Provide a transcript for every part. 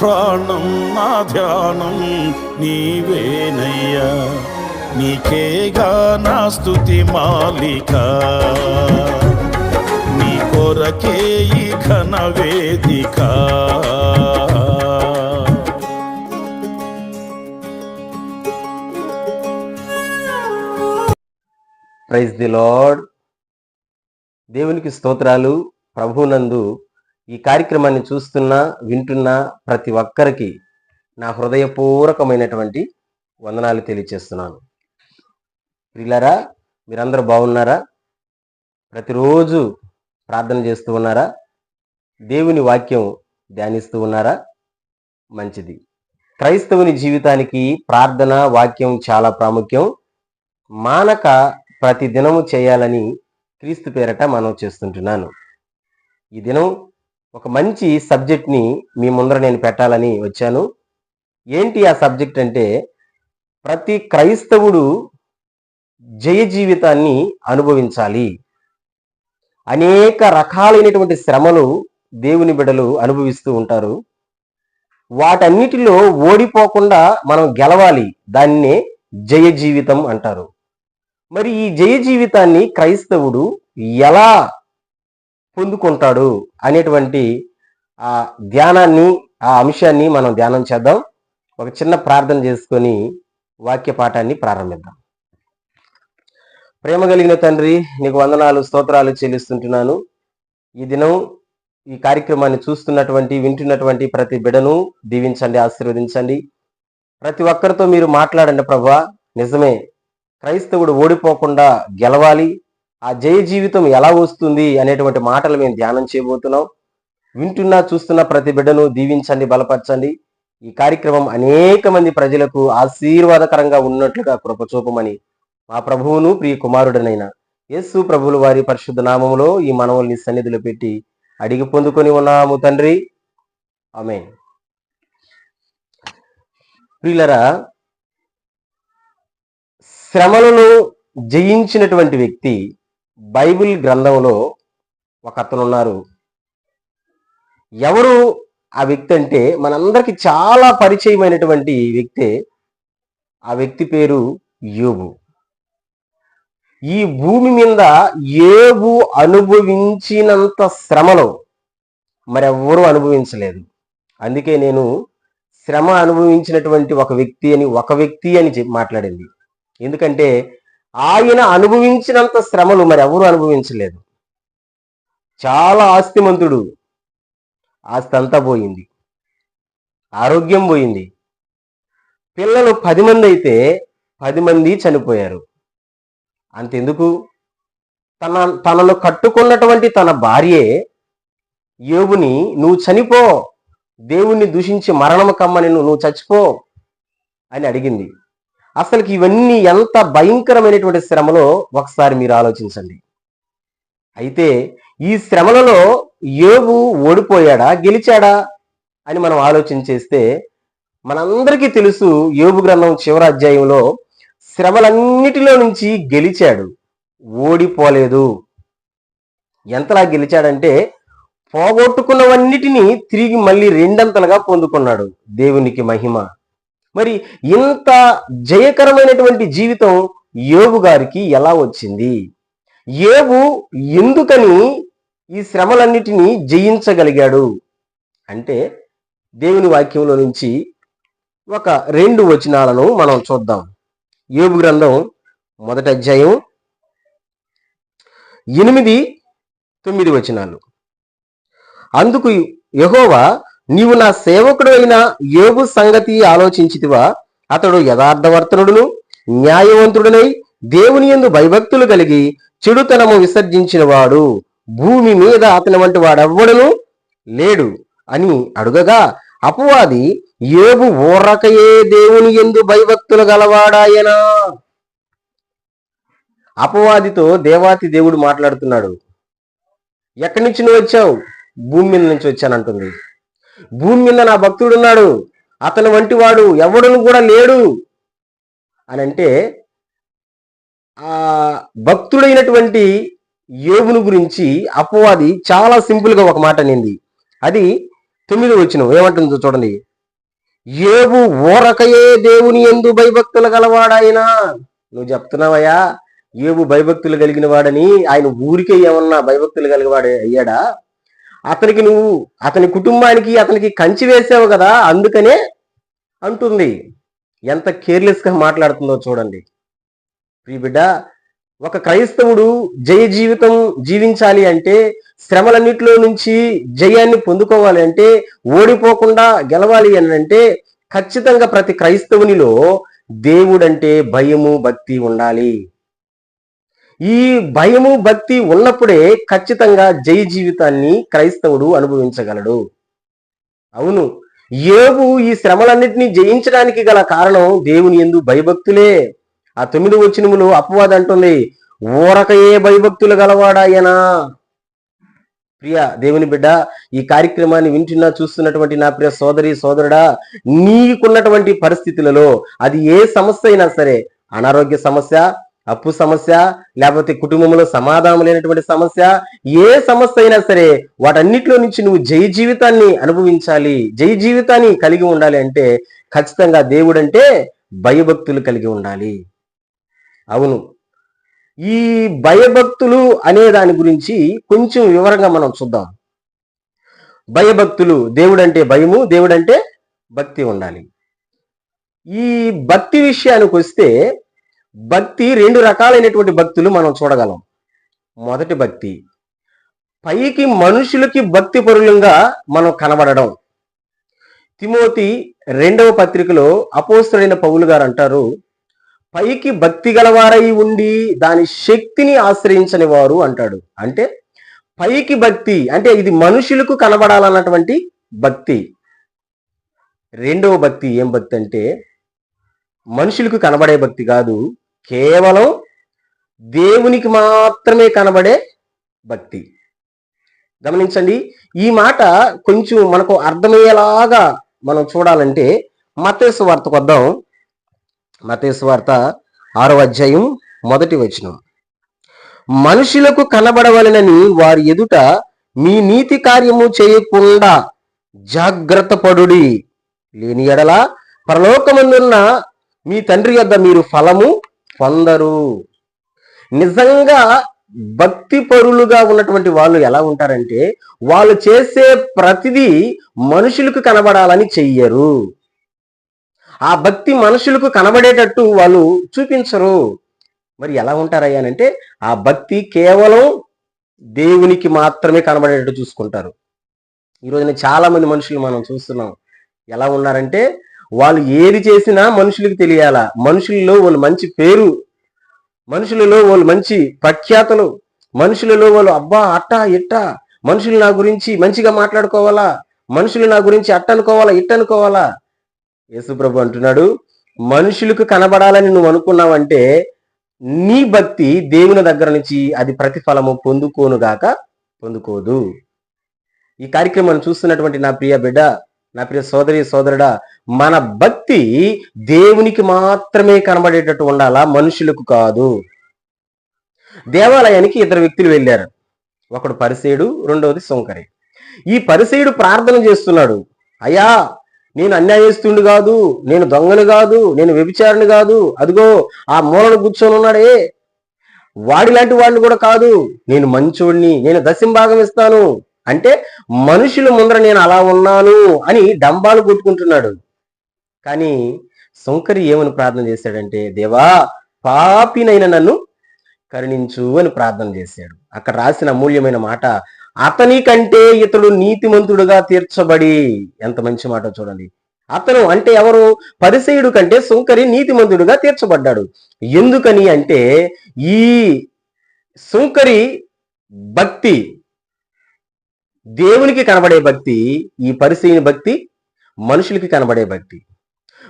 ప్రాణం నా ధ్యానం నీవేనయ్యా. నీకేగా నా స్థుతి మాలిక. నీ కొరకే ఈ ఘన వేదిక. Praise the lord. దేవునికి స్తోత్రాలు. ప్రభునందు ఈ కార్యక్రమాన్ని చూస్తున్న వింటున్న ప్రతి ఒక్కరికి నా హృదయపూర్వకమైనటువంటి వందనాలు తెలియచేస్తున్నాను. ప్రిలరా మీరందరూ బాగున్నారా? ప్రతిరోజు ప్రార్థన చేస్తూ ఉన్నారా? దేవుని వాక్యం ధ్యానిస్తూ ఉన్నారా? మంచిది. క్రైస్తవుని జీవితానికి ప్రార్థన వాక్యం చాలా ప్రాముఖ్యం. మానక ప్రతి దినము చేయాలని క్రీస్తు పేరట మనం చేస్తుంటున్నాను. ఈ దినం ఒక మంచి సబ్జెక్ట్ని మీ ముందర నేను పెట్టాలని వచ్చాను. ఏంటి ఆ సబ్జెక్ట్ అంటే ప్రతి క్రైస్తవుడు జయ జీవితాన్ని అనుభవించాలి. అనేక రకాలైనటువంటి శ్రమలు దేవుని బిడలు అనుభవిస్తూ ఉంటారు. వాటన్నిటిలో ఓడిపోకుండా మనం గెలవాలి. దాన్నే జయ జీవితం అంటారు. మరి ఈ జయ జీవితాన్ని క్రైస్తవుడు ఎలా పొందుకుంటాడు అనేటువంటి ఆ ధ్యానాన్ని ఆ అంశాన్ని మనం ధ్యానం చేద్దాం. ఒక చిన్న ప్రార్థన చేసుకొని వాక్య పాఠాన్ని ప్రారంభిద్దాం. ప్రేమ కలిగిన తండ్రి నీకు వందనాలు స్తోత్రాలు చెల్లిస్తుంటున్నాను. ఈ దినం ఈ కార్యక్రమాన్ని చూస్తున్నటువంటి వింటున్నటువంటి ప్రతి బిడను దీవించండి ఆశీర్వదించండి. ప్రతి ఒక్కరితో మీరు మాట్లాడండి ప్రభా. నిజమే క్రైస్తవుడు ఓడిపోకుండా గెలవాలి. ఆ జయ జీవితం ఎలా వస్తుంది అనేటువంటి మాటలు మేము ధ్యానం చేయబోతున్నాం. వింటున్నా చూస్తున్న ప్రతి బిడ్డను దీవించండి బలపరచండి. ఈ కార్యక్రమం అనేక మంది ప్రజలకు ఆశీర్వాదకరంగా ఉన్నట్లుగా కృపచూపమని మా ప్రభువును ప్రియ కుమారుడనైన యేసు ప్రభువుల వారి పరిశుద్ధ నామములో ఈ మనవుల్ని సన్నిధిలో పెట్టి అడిగి పొందుకొని ఉన్నాము తండ్రి. ఆమె ప్రియులరా శ్రమలను జయించినటువంటి వ్యక్తి బైబిల్ గ్రంథంలో ఒక అతను ఉన్నారు ఎవరు ఆ వ్యక్తి అంటే మనందరికి చాలా పరిచయమైనటువంటి వ్యక్తే ఆ వ్యక్తి పేరు యోబు. ఈ భూమి మీద ఏబు అనుభవించినంత శ్రమలో మరెవ్వరూ అనుభవించలేదు. అందుకే నేను శ్రమ అనుభవించినటువంటి ఒక వ్యక్తి అని ఒక వ్యక్తి అని చెప్పి మాట్లాడింది. ఎందుకంటే ఆయన అనుభవించినంత శ్రమలు మరి ఎవరు అనుభవించలేదు. చాలా ఆస్తిమంతుడు. ఆస్తి అంతా పోయింది. ఆరోగ్యం పోయింది. పిల్లలు పది మంది అయితే పది మంది చనిపోయారు. అంతెందుకు? తన తనను కట్టుకున్నటువంటి తన భార్యే యోగుని నువ్వు చనిపో. దేవుణ్ణి దూషించి మరణము కమ్మని నువ్వు నువ్వు చచ్చిపో అని అడిగింది. అసలుకి ఇవన్నీ ఎంత భయంకరమైనటువంటి శ్రమలో ఒకసారి మీరు ఆలోచించండి. అయితే ఈ శ్రమలలో యోగు ఓడిపోయాడా గెలిచాడా అని మనం ఆలోచన చేస్తే మనందరికీ తెలుసు యోగు గ్రంథం చివరి అధ్యాయంలో శ్రమలన్నిటిలో నుంచి గెలిచాడు ఓడిపోలేదు. ఎంతలా గెలిచాడంటే పోగొట్టుకున్నవన్నిటినీ తిరిగి మళ్ళీ రెండంతలుగా పొందుకున్నాడు దేవునికి మహిమ. మరి ఇంత జయకరమైనటువంటి జీవితం యోగు గారికి ఎలా వచ్చింది? యోగు ఎందుకని ఈ శ్రమలన్నిటినీ జయించగలిగాడు? అంటే దేవుని వాక్యంలో నుంచి ఒక రెండు వచనాలను మనం చూద్దాం. యోగు గ్రంథం మొదటి అధ్యాయం ఎనిమిది తొమ్మిది వచనాలు. అందుకు యహోవా నీవు నా సేవకుడు అయిన యోగు సంగతి ఆలోచించితివా? అతడు యథార్థవర్తనుడును న్యాయవంతుడునై దేవుని ఎందు భయభక్తులు కలిగి చెడుతనము విసర్జించిన వాడు భూమి మీద అతని వంటి వాడెవ్వడను? లేడు అని అడుగగా అపవాది యోగు ఊరకయే దేవుని ఎందు భయభక్తులు గలవాడాయనా? అపవాదితో దేవాతి దేవుడు మాట్లాడుతున్నాడు. ఎక్కడి నుంచి నువ్వు వచ్చావు? భూమి మీద నుంచి వచ్చానంటుంది. భూమి మీద నా భక్తుడున్నాడు అతను అతని వంటి వాడు ఎవడును కూడా లేడు. అని అంటే ఆ భక్తుడైనటువంటి యోగుని గురించి అపవాది చాలా సింపుల్గా ఒక మాట నింది అది తొమ్మిది వచ్చిన ఏమంటుందో చూడండి. ఏవు ఓరకయే దేవుని ఎందు భయభక్తులు గలవాడాయనా. నువ్వు చెప్తున్నావయ్యా ఏవు భయభక్తులు కలిగిన వాడని ఆయన ఊరికే ఏమన్నా భయభక్తులు కలిగినవాడు అయ్యాడా? అతనికి నువ్వు అతని కుటుంబానికి అతనికి కంచి వేసావు కదా అందుకనే అంటుంది. ఎంత కేర్లెస్గా మాట్లాడుతుందో చూడండి. ప్రియ బిడ్డ ఒక క్రైస్తవుడు జయ జీవితం జీవించాలి అంటే శ్రమలన్నిటిలో నుంచి జయాన్ని పొందుకోవాలి అంటే ఓడిపోకుండా గెలవాలి అని అంటే ఖచ్చితంగా ప్రతి క్రైస్తవునిలో దేవుడంటే భయము భక్తి ఉండాలి. ఈ భయము భక్తి ఉన్నప్పుడే ఖచ్చితంగా జయ జీవితాన్ని క్రైస్తవుడు అనుభవించగలడు. అవును ఏబు ఈ శ్రమలన్నింటినీ జయించడానికి గల కారణం దేవుని ఎందు భయభక్తులే. ఆ తొమ్మిది వచ్చినములు అపవాద అంటుంది ఊరకయే భయభక్తులు గలవాడాయనా? ప్రియ దేవుని బిడ్డ ఈ కార్యక్రమాన్ని వింటున్నా చూస్తున్నటువంటి నా ప్రియ సోదరి సోదరుడా నీకున్నటువంటి పరిస్థితులలో అది ఏ సమస్య అయినా సరే అనారోగ్య సమస్య అప్పు సమస్య లేకపోతే కుటుంబంలో సమాధానం లేనటువంటి సమస్య ఏ సమస్య అయినా సరే వాటన్నిటిలో నుంచి నువ్వు జయ జీవితాన్ని అనుభవించాలి. జయ జీవితాన్ని కలిగి ఉండాలి అంటే ఖచ్చితంగా దేవుడు అంటే భయభక్తులు కలిగి ఉండాలి. అవును. ఈ భయభక్తులు అనే దాని గురించి కొంచెం వివరంగా మనం చూద్దాం. భయభక్తులు దేవుడంటే భయము దేవుడంటే భక్తి ఉండాలి. ఈ భక్తి విషయానికి వస్తే భక్తి రెండు రకాలైనటువంటి భక్తులు మనం చూడగలం. మొదటి భక్తి పైకి మనుషులకి భక్తి పరులంగా మనం కనబడడం. తిమోతి రెండవ పత్రికలో అపోస్తుడైన పౌలు గారు అంటారు పైకి భక్తి గలవారై ఉండి దాని శక్తిని ఆశ్రయించని వారు అంటాడు. అంటే పైకి భక్తి అంటే ఇది మనుషులకు కనబడాలన్నటువంటి భక్తి. రెండవ భక్తి ఏం భక్తి అంటే మనుషులకు కనబడే భక్తి కాదు కేవలం దేవునికి మాత్రమే కనబడే భక్తి. గమనించండి ఈ మాట కొంచెం మనకు అర్థమయ్యేలాగా మనం చూడాలంటే మతేసు వార్తకు వద్దాం. మతేసు వార్త ఆరో అధ్యాయం మొదటి వచనం. మనుషులకు కనబడవలనని వారి ఎదుట మీ నీతి కార్యము చేయకుండా జాగ్రత్త పడుడి. లేని ఎడల పరలోకమందున్న మీ తండ్రి యొద్ద మీరు ఫలము పొందరు. నిజంగా భక్తి పరులుగా ఉన్నటువంటి వాళ్ళు ఎలా ఉంటారంటే వాళ్ళు చేసే ప్రతిదీ మనుషులకు కనబడాలని చెయ్యరు. ఆ భక్తి మనుషులకు కనబడేటట్టు వాళ్ళు చూపించరు. మరి ఎలా ఉంటారయ్యా అంటే ఆ భక్తి కేవలం దేవునికి మాత్రమే కనబడేటట్టు చూసుకుంటారు. ఈరోజు చాలా మంది మనుషులు మనం చూస్తున్నాం. ఎలా ఉన్నారంటే వాళ్ళు ఏది చేసినా మనుషులకు తెలియాలా? మనుషులలో వాళ్ళు మంచి పేరు మనుషులలో వాళ్ళు మంచి ప్రఖ్యాతలు మనుషులలో వాళ్ళు అబ్బా అట్టా ఇట్ట మనుషులు నా గురించి మంచిగా మాట్లాడుకోవాలా? మనుషులు నా గురించి అట్ట అనుకోవాలా ఇట్ట అనుకోవాలా? యేసుప్రభు అంటున్నాడు మనుషులకు కనబడాలని నువ్వు అనుకున్నావంటే నీ భక్తి దేవుని దగ్గర నుంచి అది ప్రతిఫలము పొందుకోనుగాక పొందుకోదు. ఈ కార్యక్రమాన్ని చూస్తున్నటువంటి నా ప్రియ బిడ్డ నా ప్రియ సోదరి సోదరుడా మన భక్తి దేవునికి మాత్రమే కనబడేటట్టు ఉండాలా? మనుషులకు కాదు. దేవాలయానికి ఇద్దరు వ్యక్తులు వెళ్ళారు. ఒకడు పరిసేయుడు రెండవది సొంకరి ఈ పరిసేయుడు ప్రార్థన చేస్తున్నాడు. అయ్యా నేను అన్యాయస్తుడు కాదు నేను దొంగను కాదు నేను వ్యభిచారుని కాదు. అదిగో ఆ మూలను కూర్చొని ఉన్నాడే. వాడి లాంటి వాడిని కూడా కాదు. నేను మంచోడిని నేను దశంభాగం ఇస్తాను. అంటే మనుషుల ముందర నేను అలా ఉన్నాను అని డంబాలు కొట్టుకుంటున్నాడు. కానీ శంకరి ఏమని ప్రార్థన చేశాడంటే దేవా పాపినైన నన్ను కరుణించు అని ప్రార్థన చేశాడు. అక్కడ రాసిన అమూల్యమైన మాట అతని కంటే ఇతడు నీతిమంతుడుగా తీర్చబడి ఎంత మంచి మాట చూడండి. అతను అంటే ఎవరు? పరిసయుడు కంటే సుంకరి నీతిమంతుడుగా తీర్చబడ్డాడు. ఎందుకని అంటే ఈ సుంకరి భక్తి దేవునికి కనబడే భక్తి ఈ పరిసయుని భక్తి మనుషులకి కనబడే భక్తి.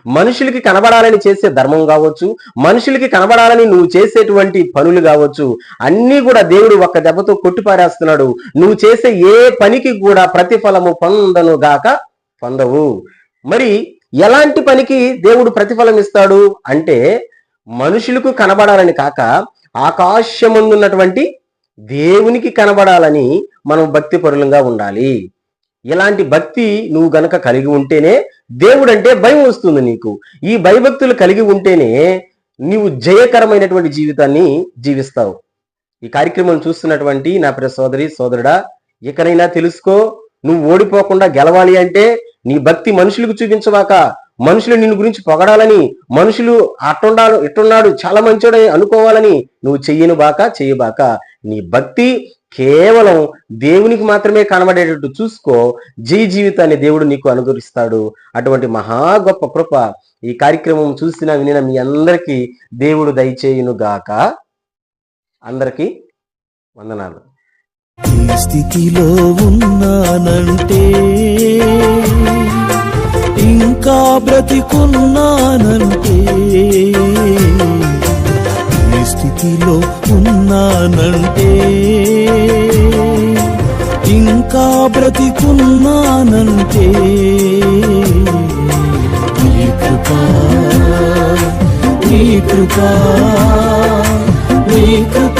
మనుషులకి కనబడాలని చేసే ధర్మం కావచ్చు మనుషులకి కనబడాలని నువ్వు చేసేటువంటి పనులు కావచ్చు అన్నీ కూడా దేవుడు ఒక్క దెబ్బతో కొట్టిపారేస్తున్నాడు. నువ్వు చేసే ఏ పనికి కూడా ప్రతిఫలము పొందను గాక పొందవు. మరి ఎలాంటి పనికి దేవుడు ప్రతిఫలం ఇస్తాడు? అంటే మనుషులకు కనబడాలని కాక ఆకాశముందున్నటువంటి దేవునికి కనబడాలని మనం భక్తి పరులంగా ఉండాలి. ఇలాంటి భక్తి నువ్వు గనక కలిగి ఉంటేనే దేవుడంటే భయం వస్తుంది నీకు. ఈ భయభక్తులు కలిగి ఉంటేనే నీవు జయకరమైనటువంటి జీవితాన్ని జీవిస్తావు. ఈ కార్యక్రమం చూస్తున్నటువంటి నా ప్రియ సోదరి సోదరుడా ఇకనైనా తెలుసుకో నువ్వు ఓడిపోకుండా గెలవాలి అంటే నీ భక్తి మనుషులకు చూపించవాక మనుషులు నిన్ను గురించి పొగడాలని మనుషులు అట్టుండాలు ఇట్టున్నాడు చాలా మంచోడని అనుకోవాలని నువ్వు చెయ్యను బాక చెయ్యబాక నీ భక్తి కేవలం దేవునికి మాత్రమే కనబడేటట్టు చూసుకో. జీ జీవితాన్ని దేవుడు నీకు అనుగ్రహిస్తాడు. అటువంటి మహా గొప్ప కృప ఈ కార్యక్రమం చూసిన వినిన మీ అందరికీ దేవుడు దయచేయునుగాక. అందరికీ వందనాలు. స్థితిలో ఉన్నానంటే ఇంకా బ్రతికున్నానంటే బ్రతికున్నానంటే నీ కృపా నీ కృపా నీ కృపా.